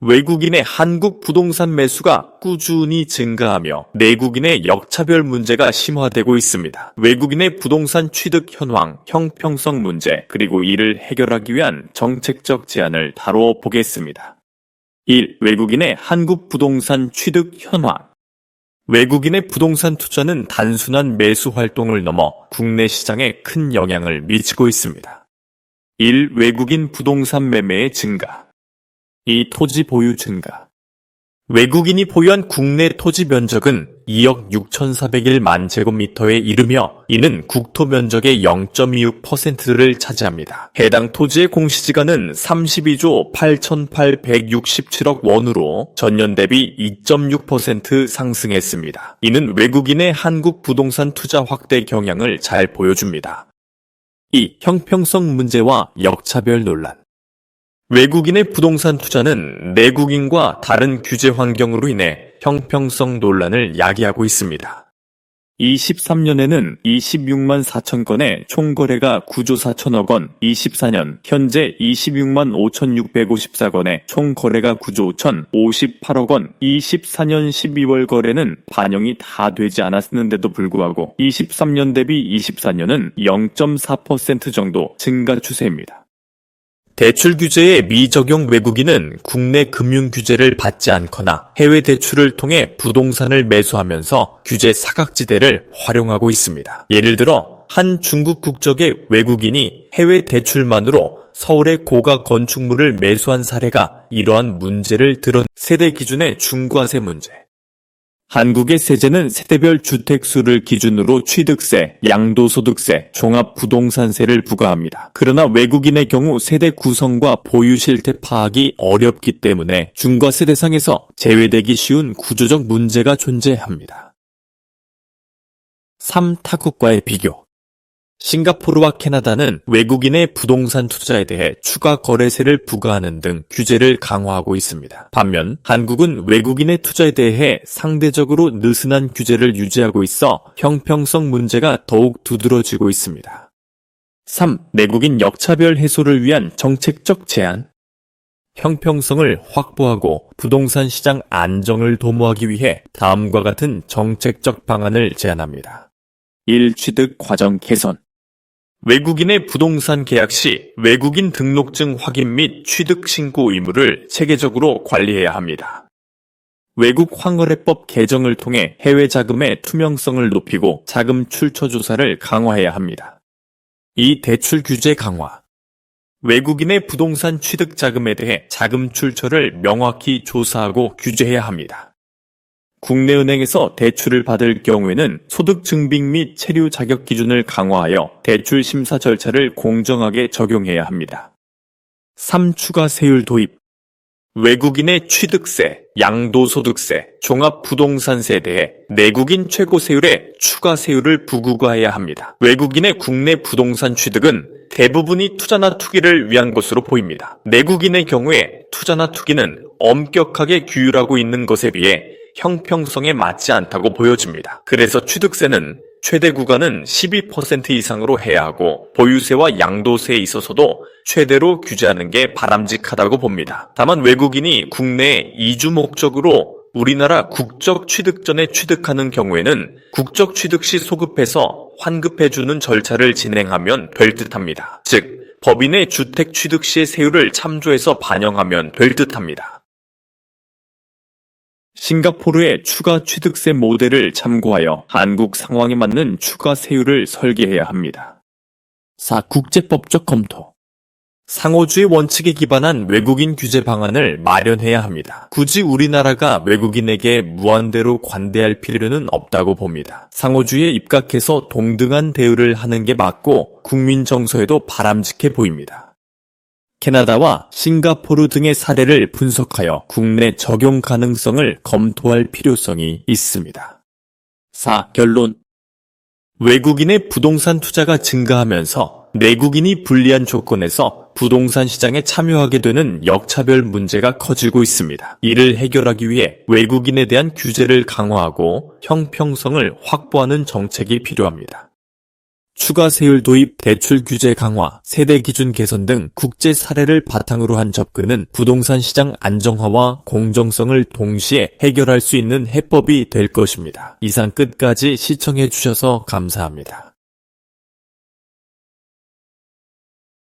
외국인의 한국 부동산 매수가 꾸준히 증가하며 내국인의 역차별 문제가 심화되고 있습니다. 외국인의 부동산 취득 현황, 형평성 문제, 그리고 이를 해결하기 위한 정책적 제안을 다루어 보겠습니다. 1. 외국인의 한국 부동산 취득 현황. 외국인의 부동산 투자는 단순한 매수 활동을 넘어 국내 시장에 큰 영향을 미치고 있습니다. 1. 외국인 부동산 매매의 증가. 2. 토지 보유 증가. 외국인이 보유한 국내 토지 면적은 2억 6,401만 제곱미터에 이르며 이는 국토 면적의 0.26%를 차지합니다. 해당 토지의 공시지가는 32조 8,867억 원으로 전년 대비 2.6% 상승했습니다. 이는 외국인의 한국 부동산 투자 확대 경향을 잘 보여줍니다. 2. 형평성 문제와 역차별 논란. 외국인의 부동산 투자는 내국인과 다른 규제 환경으로 인해 형평성 논란을 야기하고 있습니다. 23년에는 26만 4천 건의 총거래가 9조 4천억 원, 24년 현재 26만 5,654건의 총거래가 9조 1,058억 원, 24년 12월 거래는 반영이 다 되지 않았는데도 불구하고 23년 대비 24년은 0.4% 정도 증가 추세입니다. 대출 규제의 미적용 외국인은 국내 금융 규제를 받지 않거나 해외 대출을 통해 부동산을 매수하면서 규제 사각지대를 활용하고 있습니다. 예를 들어 한 중국 국적의 외국인이 해외 대출만으로 서울의 고가 건축물을 매수한 사례가 이러한 문제를 드러낸 세대 기준의 중과세 문제. 한국의 세제는 세대별 주택수를 기준으로 취득세, 양도소득세, 종합부동산세를 부과합니다. 그러나 외국인의 경우 세대 구성과 보유 실태 파악이 어렵기 때문에 중과세 대상에서 제외되기 쉬운 구조적 문제가 존재합니다. 3. 타국과의 비교 싱가포르와 캐나다는 외국인의 부동산 투자에 대해 추가 거래세를 부과하는 등 규제를 강화하고 있습니다. 반면 한국은 외국인의 투자에 대해 상대적으로 느슨한 규제를 유지하고 있어 형평성 문제가 더욱 두드러지고 있습니다. 3. 내국인 역차별 해소를 위한 정책적 제안 형평성을 확보하고 부동산 시장 안정을 도모하기 위해 다음과 같은 정책적 방안을 제안합니다. 1. 취득 과정 개선 외국인의 부동산 계약 시 외국인 등록증 확인 및 취득 신고 의무를 체계적으로 관리해야 합니다. 외국 황거래법 개정을 통해 해외 자금의 투명성을 높이고 자금 출처 조사를 강화해야 합니다. 이 대출 규제 강화. 외국인의 부동산 취득 자금에 대해 자금 출처를 명확히 조사하고 규제해야 합니다. 국내은행에서 대출을 받을 경우에는 소득 증빙 및 체류 자격 기준을 강화하여 대출 심사 절차를 공정하게 적용해야 합니다. 3. 추가 세율 도입 외국인의 취득세, 양도소득세, 종합부동산세에 대해 내국인 최고 세율에 추가 세율을 부과해야 합니다. 외국인의 국내 부동산 취득은 대부분이 투자나 투기를 위한 것으로 보입니다. 내국인의 경우에 투자나 투기는 엄격하게 규율하고 있는 것에 비해 형평성에 맞지 않다고 보여집니다. 그래서 취득세는 최대 구간은 12% 이상으로 해야 하고 보유세와 양도세에 있어서도 최대로 규제하는 게 바람직하다고 봅니다. 다만 외국인이 국내에 이주 목적으로 우리나라 국적 취득 전에 취득하는 경우에는 국적 취득 시 소급해서 환급해주는 절차를 진행하면 될 듯합니다. 즉, 법인의 주택 취득 시의 세율을 참조해서 반영하면 될 듯합니다. 싱가포르의 추가 취득세 모델을 참고하여 한국 상황에 맞는 추가 세율을 설계해야 합니다. 4. 국제법적 검토 상호주의 원칙에 기반한 외국인 규제 방안을 마련해야 합니다. 굳이 우리나라가 외국인에게 무한대로 관대할 필요는 없다고 봅니다. 상호주의에 입각해서 동등한 대우를 하는 게 맞고 국민 정서에도 바람직해 보입니다. 캐나다와 싱가포르 등의 사례를 분석하여 국내 적용 가능성을 검토할 필요성이 있습니다. 4. 결론 외국인의 부동산 투자가 증가하면서 내국인이 불리한 조건에서 부동산 시장에 참여하게 되는 역차별 문제가 커지고 있습니다. 이를 해결하기 위해 외국인에 대한 규제를 강화하고 형평성을 확보하는 정책이 필요합니다. 추가 세율 도입, 대출 규제 강화, 세대 기준 개선 등 국제 사례를 바탕으로 한 접근은 부동산 시장 안정화와 공정성을 동시에 해결할 수 있는 해법이 될 것입니다. 이상 끝까지 시청해 주셔서 감사합니다.